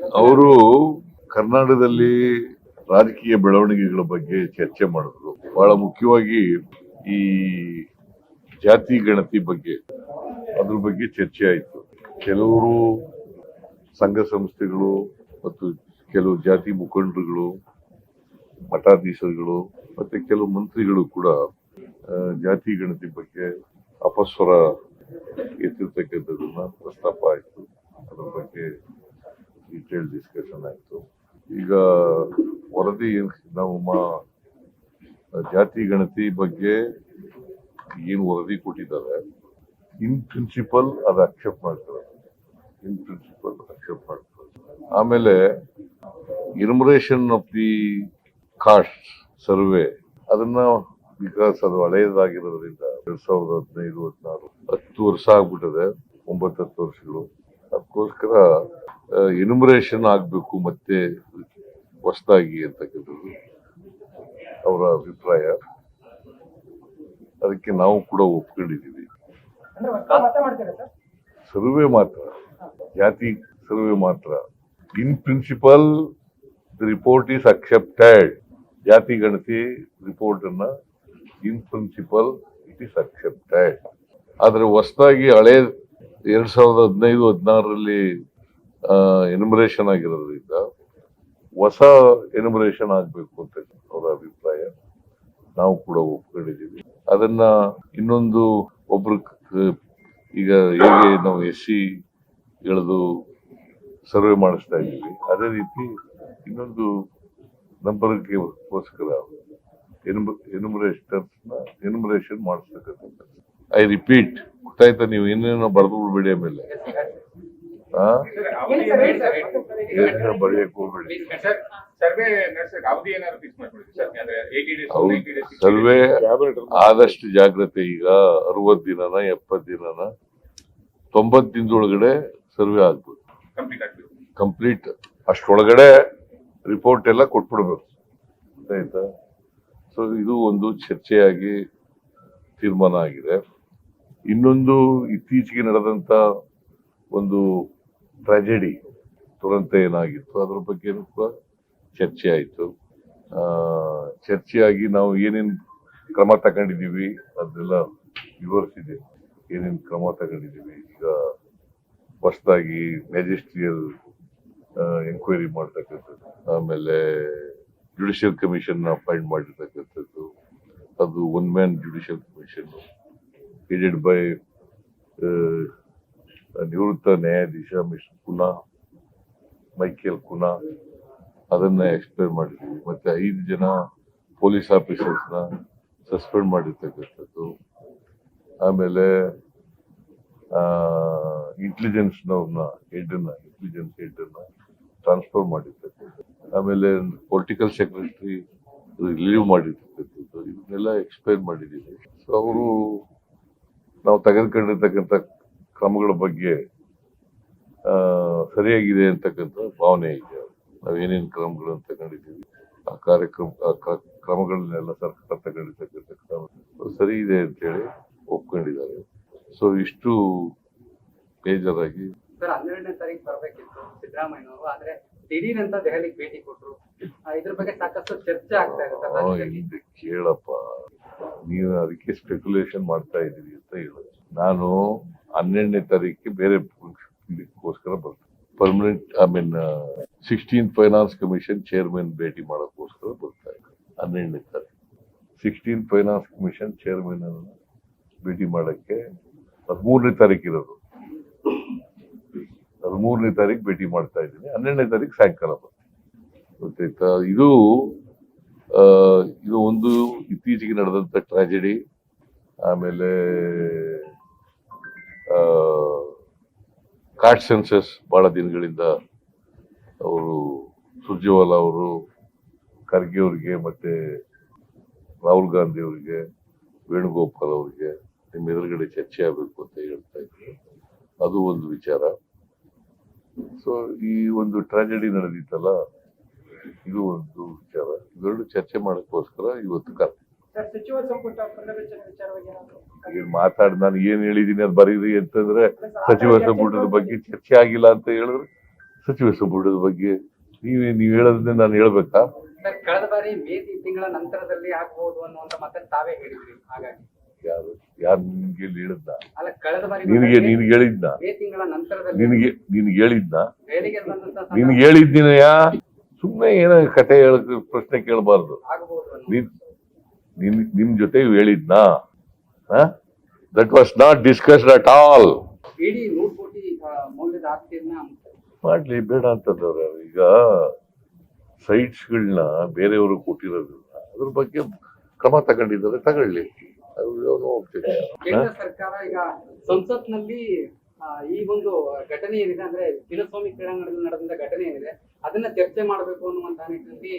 ಅವರು ಕರ್ನಾಟಕದಲ್ಲಿ ರಾಜಕೀಯ ಬೆಳವಣಿಗೆಗಳ ಬಗ್ಗೆ ಚರ್ಚೆ ಮಾಡಿದ್ರು. ಬಹಳ ಮುಖ್ಯವಾಗಿ ಈ ಜಾತಿ ಗಣತಿ ಬಗ್ಗೆ ಅದ್ರ ಬಗ್ಗೆ ಚರ್ಚೆ ಆಯಿತು. ಕೆಲವರು ಸಂಘ ಸಂಸ್ಥೆಗಳು ಮತ್ತು ಕೆಲವು ಜಾತಿ ಮುಖಂಡರುಗಳು, ಮಠಾಧೀಶರುಗಳು ಮತ್ತೆ ಕೆಲವು ಮಂತ್ರಿಗಳು ಕೂಡ ಜಾತಿ ಗಣತಿ ಬಗ್ಗೆ ಅಪಸ್ವರ ಎತ್ತಿರ್ತಕ್ಕಂಥದ್ದನ್ನ ಪ್ರಸ್ತಾಪ ಆಯಿತು. ಆಯಿತು. ಈಗ ವರದಿ ಏನ್ ನಾವು ಮಾ- ಜಾತಿ ಗಣತಿ ಬಗ್ಗೆ ಏನು ವರದಿ ಕೊಟ್ಟಿದ್ದಾರೆ, ಇನ್ ಪ್ರಿನ್ಸಿಪಲ್ ಅದು ಅಕ್ಸೆಪ್ಟ್ ಮಾಡ್ತಾರೆ. ಇನ್ ಪ್ರಿನ್ಸಿಪಲ್ ಅಕ್ಸೆಪ್ಟ್ ಮಾಡ್ತಾರೆ. ಆಮೇಲೆ enumeration of the caste survey ಅದನ್ನ ಬಿಕಾಸ್ ಅದು ಹಳೆಯದಾಗಿರೋದ್ರಿಂದ ಎರಡ್ ಸಾವಿರದ ಹದಿನೈದು, ಹದಿನಾರು, ಹತ್ತು ವರ್ಷ ಆಗ್ಬಿಟ್ಟಿದೆ ಒಂಬತ್ತು ಹತ್ತು ವರ್ಷಗಳು. ಅದಕ್ಕೋಸ್ಕರ ಇನ್ಮರೇಷನ್ ಆಗಬೇಕು ಮತ್ತೆ ಹೊಸದಾಗಿ ಅಂತಕ್ಕಂಥದ್ದು ಅವರ ಅಭಿಪ್ರಾಯ. ಅದಕ್ಕೆ ನಾವು ಕೂಡ ಒಪ್ಕೊಂಡಿದ್ದೀವಿ. ಸರ್ವೆ ಮಾತ್ರ. ಜಾತಿ ಸರ್ವೆ ಮಾತ್ರ. In principle the report is accepted ಜಾತಿ ಗಣತಿ ರಿಪೋರ್ಟ್ ಅನ್ನ in principle it is accepted ಆದರೆ ಹೊಸದಾಗಿ ಹಳೆ ಎರಡ್ ಸಾವಿರದ ಹದಿನೈದು ಹದಿನಾರರಲ್ಲಿ ಎನಿಮರೇಷನ್ ಆಗಿರೋದ್ರಿಂದ ಹೊಸ ಎನಿಮರೇಷನ್ ಆಗ್ಬೇಕು ಅಂತ ಅವರ ಅಭಿಪ್ರಾಯ. ನಾವು ಕೂಡ ಒಪ್ಕೊಂಡಿದ್ದೀವಿ. ಅದನ್ನ ಇನ್ನೊಂದು ಒಬ್ರು ಈಗ ಹೇಗೆ ನಾವು ಎಸ್ ಸಿ ಎಳೆದು ಸರ್ವೆ ಮಾಡಿಸ್ತಾ ಇದ್ದೀವಿ, ಅದೇ ರೀತಿ ಇನ್ನೊಂದು ನಂಬರ್ಗೋಸ್ಕರ ಎನುಮರೇಷನ್ ಎನುಮರೇಷನ್ ಮಾಡಿಸ್ತಕ್ಕಂಥ ಐ ರಿಪೀಟ್ ಗೊತ್ತಾಯ್ತಾ ನೀವು ಏನೇನೋ ಬರೆದು ಬಿಡಿ ಆಮೇಲೆ. ಆ? ಸರ್ವೆ ಆದಷ್ಟು ಜಾಗ್ರತೆ ಈಗ ಅರವತ್ ದಿನನ ಎಪ್ಪತ್ ದಿನನ ತೊಂಬತ್ ದಿನದೊಳಗಡೆ ಸರ್ವೆ ಆಗ್ಬೋದು. ಕಂಪ್ಲೀಟ್ ಅಷ್ಟೊಳಗಡೆ ರಿಪೋರ್ಟ್ ಎಲ್ಲ ಕೊಟ್ಬಿಡ್ಬೇಕು. ಆಯ್ತಾ ಸೊ ಇದು ಒಂದು ಚರ್ಚೆಯಾಗಿ ತೀರ್ಮಾನ ಆಗಿದೆ. ಇನ್ನೊಂದು ಇತ್ತೀಚೆಗೆ ನಡೆದಂತ ಒಂದು ಟ್ರಾಜೆಡಿ ತುರಂತ ಏನಾಗಿತ್ತು? ಅದ್ರ ಬಗ್ಗೆ ಕೂಡ ಚರ್ಚೆ ಆಯಿತು. ಚರ್ಚೆಯಾಗಿ ನಾವು ಏನೇನು ಕ್ರಮ ತಗೊಂಡಿದೀವಿ ಅದೆಲ್ಲ ವಿವರಿಸಿದೆ. ಏನೇನು ಕ್ರಮ ತಗೊಂಡಿದೀವಿ ಈಗ ಹೊಸದಾಗಿ ಮ್ಯಾಜಿಸ್ಟ್ರಿಯಲ್ ಎಂಕ್ವೈರಿ ಮಾಡ್ತಕ್ಕಂಥದ್ದು. ಆಮೇಲೆ ಜುಡಿಷಿಯಲ್ ಕಮಿಷನ್ ಅಪಾಯಿಂಟ್ ಮಾಡಿರ್ತಕ್ಕಂಥದ್ದು. ಅದು one man judicial commission headed by ನಿವೃತ್ತ ನ್ಯಾಯಾಧೀಶ ಮಿಸ್ಟರ್ ಕುನಾ, ಮೈಕೇಲ್ ಕುನಾ, ಅದನ್ನ ಎಕ್ಸ್ಪ್ಲೇನ್ ಮಾಡಿದ್ವಿ ಮತ್ತೆ ಐದು ಜನ ಪೊಲೀಸ್ ಆಫೀಸರ್ಸ್ನ ಸಸ್ಪೆಂಡ್ ಮಾಡಿರ್ತಕ್ಕಂಥದ್ದು. ಆಮೇಲೆ ಇಂಟೆಲಿಜೆನ್ಸ್ ನವ್ರನ್ನ ಹೆಡ್ನ ಇಂಟೆಲಿಜೆನ್ಸ್ ಹೆಡ್ನ ಟ್ರಾನ್ಸ್ಫರ್ ಮಾಡಿರ್ತಕ್ಕಂಥದ್ದು. ಆಮೇಲೆ ಪೊಲಿಟಿಕಲ್ ಸೆಕ್ರೆಟರಿ ರಿಲೀವ್ ಮಾಡಿರ್ತಕ್ಕಂಥದ್ದು. ಇದನ್ನೆಲ್ಲ ಎಕ್ಸ್ಪ್ಲೇನ್ ಮಾಡಿದ್ದೀವಿ. ಸೊ ಅವರು ನಾವು ತೆಗೆದುಕೊಂಡಿರ್ತಕ್ಕಂಥ ಕ್ರಮಗಳ ಬಗ್ಗೆ ಸರಿಯಾಗಿದೆ ಅಂತಕ್ಕಂಥ ಭಾವನೆ ಇದೆ ನಾವೇನೇನು ಕ್ರಮಗಳನ್ನು ತಗೊಂಡಿದ್ದೀವಿ ಆ ಕಾರ್ಯಕ್ರಮ ಆ ಕಾರ್ಯಕ್ರಮ ಕ್ರಮಗಳನ್ನೆಲ್ಲ ಸರ್ಕಾರ ತಗೊಂಡಿರ್ತಕ್ಕಂಥ ಕ್ರಮ ಸರಿ ಇದೆ ಅಂತೇಳಿ ಒಪ್ಕೊಂಡಿದ್ದಾರೆ. ಸೊ ಇಷ್ಟು ಬೇಜಾರಾಗಿ. ಹನ್ನೆರಡನೇ ತಾರೀಕು ಬರಬೇಕಿತ್ತು ಸಿದ್ದರಾಮಯ್ಯನವರು ಆದ್ರೆ ದಿಢೀರ್ ಅಂತ ದೆಹಲಿಗೆ ಭೇಟಿ ಕೊಟ್ಟರು ಇದ್ರ ಬಗ್ಗೆ ಸಾಕಷ್ಟು ಚರ್ಚೆ ಆಗ್ತಾ ಇದೆ ಕೇಳಪ್ಪ. ನೀವು ಅದಕ್ಕೆ ಸ್ಪೆಕ್ಯುಲೇಷನ್ ಮಾಡ್ತಾ ಇದ್ದೀರಿ ಅಂತ ಹೇಳೋದು. ನಾನು ಹನ್ನೆರಡನೇ ತಾರೀಕಿಗೆ ಬೇರೆ ಇದಕ್ಕೋಸ್ಕರ ಬರ್ತಾರೆ permanent I mean sixteen finance commission chairman ಭೇಟಿ ಮಾಡೋಕ್ಕೋಸ್ಕರ ಬರ್ತಾ ಇದ್ದಾರೆ ಹನ್ನೆರಡನೇ ತಾರೀಕು. ಸಿಕ್ಸ್ಟೀನ್ ಫೈನಾನ್ಸ್ ಕಮಿಷನ್ ಚೇರ್ಮನ್ ಅನ್ನು ಭೇಟಿ ಮಾಡೋಕ್ಕೆ ಹದಿಮೂರನೇ ತಾರೀಕು ಇರೋದು. ಹದಿಮೂರನೇ ತಾರೀಕು ಭೇಟಿ ಮಾಡ್ತಾ ಇದ್ದೀನಿ. ಹನ್ನೆರಡನೇ ತಾರೀಕು ಸಾಯಂಕಾಲ ಬರ್ತೀನಿ. ಗೊತ್ತಾಯ್ತಾ? ಇದು ಇದು ಒಂದು ಇತ್ತೀಚೆಗೆ ನಡೆದಂಥ ಟ್ರಾಜಿಡಿ ಆಮೇಲೆ ಕಾರ್ಡ್ ಸೆನ್ಸಸ್ ಬಹಳ ದಿನಗಳಿಂದ ಅವರು ಸುರ್ಜೇವಾಲ ಅವರು, ಖರ್ಗೆ ಅವರಿಗೆ ಮತ್ತೆ ರಾಹುಲ್ ಗಾಂಧಿ ಅವರಿಗೆ, ವೇಣುಗೋಪಾಲ್ ಅವರಿಗೆ ನಿಮ್ಮ ಎದುರುಗಡೆ ಚರ್ಚೆ ಆಗಬೇಕು ಅಂತ ಹೇಳ್ತಾ ಇದ್ರು. ಅದು ಒಂದು ವಿಚಾರ. ಸೊ ಈ ಒಂದು ಟ್ರಾಜೆಡಿ ನಡೆದಿತ್ತಲ್ಲ, ಇದು ಒಂದು ವಿಚಾರ. ಇವೆರಡು ಚರ್ಚೆ ಮಾಡೋಕ್ಕೋಸ್ಕರ ಇವತ್ತು ಕರ್ತ ಸರ್ ಸಚಿವ ಸಂಪುಟ ಪುನರ್ರಚನೆ ವಿಚಾರವಾಗಿ ಏನಾದ್ರು ಈಗ ಮಾತಾಡಿ ನಾನು ಏನ್ ಹೇಳಿದೀನಿ ಅದು ಬರೀರಿ ಅಂತಂದ್ರೆ ಸಚಿವ ಸಂಪುಟದ ಬಗ್ಗೆ ಚರ್ಚೆ ಆಗಿಲ್ಲ ಅಂತ ಹೇಳಿದ್ರೆ. ಸಚಿವ ಸಂಪುಟದ ಬಗ್ಗೆ ನೀವೇ ನೀವ್ ಹೇಳೋದನ್ನೇ ನಾನು ಹೇಳ್ಬೇಕಾ? ಸರ್ ಕಳೆದ ಬಾರಿ ಮೇ ತಿಂಗಳ ನಂತರದಲ್ಲಿ ಆಗ್ಬಹುದು ಅನ್ನುವಂತ ಮಾತನ್ನು ತಾವೇ ಹೇಳಿದ್ರಿ. ಹಾಗಾಗಿ. ಯಾರು ಯಾರು ನಿನ್ಗೆ ಇಲ್ಲಿ ಹೇಳಿದ್ನ? ಅಲ್ಲ ಕಳೆದ ಬಾರಿ ನಿನಗೆ ನಿನ್ಗೆ ಹೇಳಿದ್ನ? ಮೇ ತಿಂಗಳ ನಂತರದಲ್ಲಿ ನಿನಗೆ ನಿನ್ಗೆ ಹೇಳಿದ್ನ? ದೆಹಲಿಗೆ ಬಂದಂತ ನಿನ್ಗೆ ಹೇಳಿದ್ದೀನಯ್ಯ? ಸುಮ್ಮನೆ ಏನೋ ಕತೆ ಹೇಳ ಪ್ರಶ್ನೆ ಕೇಳಬಾರ್ದು. ಆಗಬಹುದು ನಿನ್ ನಿನ್ ನಿಮ್ ಜೊತೆ ಹೇಳಿದ್ನಾ? That was not discussed at all ಮಾಡ್ಲಿ ಬೇಡ ಅಂತದವ್ರ ಈಗ ಈಗ ಸೈಟ್ಸ್ಗಳನ್ನ ಬೇರೆಯವರು ಕೊಟ್ಟಿರೋದ್ರಿಂದ ಅದ್ರ ಬಗ್ಗೆ ಕ್ರಮ ತಗೊಂಡಿದ್ದಾರೆ ತಗೊಳ್ಳಿ. ಕೇಂದ್ರ ಸರ್ಕಾರ ಈಗ ಸಂಸತ್ನಲ್ಲಿ ಈ ಒಂದು ಘಟನೆ ಏನಿದೆ ಅಂದ್ರೆ ಚಿನ್ನಸ್ವಾಮಿ ಕ್ರೀಡಾಂಗಣದಲ್ಲಿ ನಡೆದಂತ ಘಟನೆ ಏನಿದೆ ಅದನ್ನ ಚರ್ಚೆ ಮಾಡಬೇಕು ಅನ್ನುವಂತ ನಿಟ್ಟಿನಲ್ಲಿ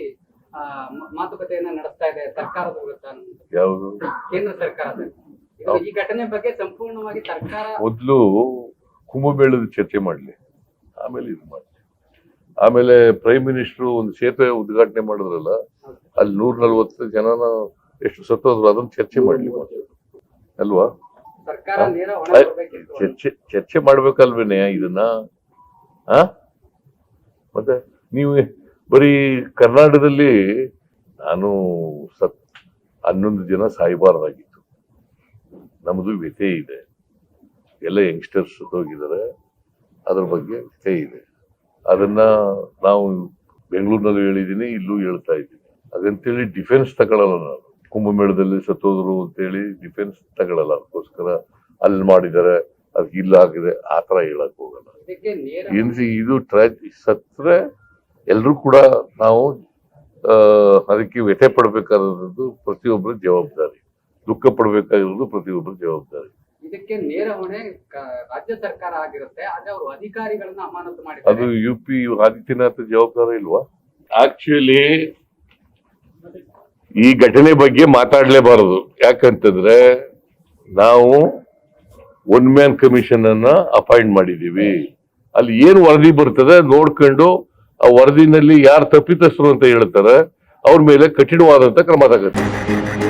ಮಾತುಕತೆಯನ್ನ ನಡೆಸ್ತಾ ಇದೆ ಸರ್ಕಾರದ ವಿರುದ್ಧ ಯಾವುದು? ಕೇಂದ್ರ ಸರ್ಕಾರದ. ಈ ಘಟನೆ ಬಗ್ಗೆ ಸಂಪೂರ್ಣವಾಗಿ ಸರ್ಕಾರ ಮೊದಲು ಕುಂಭಮೇಳದ ಚರ್ಚೆ ಮಾಡಲಿ. ಆಮೇಲೆ ಇದು ಮಾಡಿ ಆಮೇಲೆ ಪ್ರೈಮ್ ಮಿನಿಸ್ಟರ್ ಒಂದು ಸೇತುವೆ ಉದ್ಘಾಟನೆ ಮಾಡಿದ್ರಲ್ಲ ಅಲ್ಲಿ ನೂರ ನಲ್ವತ್ತು ಜನನ ಎಷ್ಟು ಸತ್ತೋದ್ರು ಅದನ್ನ ಚರ್ಚೆ ಮಾಡ್ಲಿ ಅಲ್ವಾ? ಚರ್ಚೆ ಚರ್ಚೆ ಮಾಡ್ಬೇಕಲ್ವೇನೆ ಇದನ್ನ? ಆ? ಮತ್ತೆ ನೀವು ಬರೀ ಕರ್ನಾಟಕದಲ್ಲಿ ನಾನು ಸತ್ ಹನ್ನೊಂದು ಜನ ಸಾಯಬಾರ್ದಾಗಿತ್ತು. ನಮ್ಮದು ವ್ಯಥೆ ಇದೆ. ಎಲ್ಲ ಯಂಗ್ಸ್ಟರ್ಸ್ ಹೋಗಿದ್ದಾರೆ ಅದ್ರ ಬಗ್ಗೆ ವ್ಯಥೆ ಇದೆ. ಅದನ್ನ ನಾವು ಬೆಂಗಳೂರಿನಲ್ಲಿ ಹೇಳಿದ್ದೀನಿ ಇಲ್ಲೂ ಹೇಳ್ತಾ ಇದ್ದೀನಿ. ಅದಂತೇಳಿ ಡಿಫೆನ್ಸ್ ತಗೊಳ್ಳಲ್ಲ ನಾನು. ಕುಂಭಮೇಳದಲ್ಲಿ ಸತ್ತೋದ್ರು ಅಂತೇಳಿ ಡಿಫೆನ್ಸ್ ತಗೊಳ್ಳಲ್ಲ ಅದಕ್ಕೋಸ್ಕರ ಅಲ್ಲಿ ಮಾಡಿದ್ದಾರೆ. ಅದಕ್ಕೆ ಇಲ್ಲ ಆಗಿದೆ. ಆ ಥರ ಹೇಳಕ್ ಹೋಗಲ್ಲ. ಇದು ಟ್ರಾ ಸತ್ರೆ ಎಲ್ರೂ ಕೂಡ ನಾವು ಅದಕ್ಕೆ ವ್ಯಥೆ ಪಡಬೇಕಾದಂಥದ್ದು ಪ್ರತಿಯೊಬ್ಬರ ಜವಾಬ್ದಾರಿ. ದುಃಖ ಪಡಬೇಕಾಗಿರೋದು ಪ್ರತಿಯೊಬ್ಬರ ಜವಾಬ್ದಾರಿ. ಇದಕ್ಕೆ ನೇರ ಹೊಣೆ ರಾಜ್ಯ ಸರ್ಕಾರ ಆಗಿರುತ್ತೆ ಆದ್ರೆ ಅವರು ಅಧಿಕಾರಿಗಳನ್ನ ಅಮಾನತು ಅದು ಮಾಡಿದ್ದಾರೆ. ಯು ಪಿ ಆದಿತ್ಯನಾಥ್ ಜವಾಬ್ದಾರಿ ಇಲ್ವಾ? ಆಕ್ಚುಲಿ ಈ ಘಟನೆ ಬಗ್ಗೆ ಮಾತಾಡಲೇಬಾರದು. ಯಾಕಂತಂದ್ರೆ ನಾವು ಒನ್ ಮ್ಯಾನ್ ಕಮಿಷನ್ ಅನ್ನ ಅಪಾಯಿಂಟ್ ಮಾಡಿದೀವಿ ಅಲ್ಲಿ ಏನು ವರದಿ ಬರ್ತದೆ ನೋಡ್ಕೊಂಡು ಆ ವರದಿನಲ್ಲಿ ಯಾರು ತಪ್ಪಿತಸ್ಥರು ಅಂತ ಹೇಳ್ತಾರೆ ಅವ್ರ ಮೇಲೆ ಕಠಿಣವಾದಂತ ಕ್ರಮ ತಗೋತೀವಿ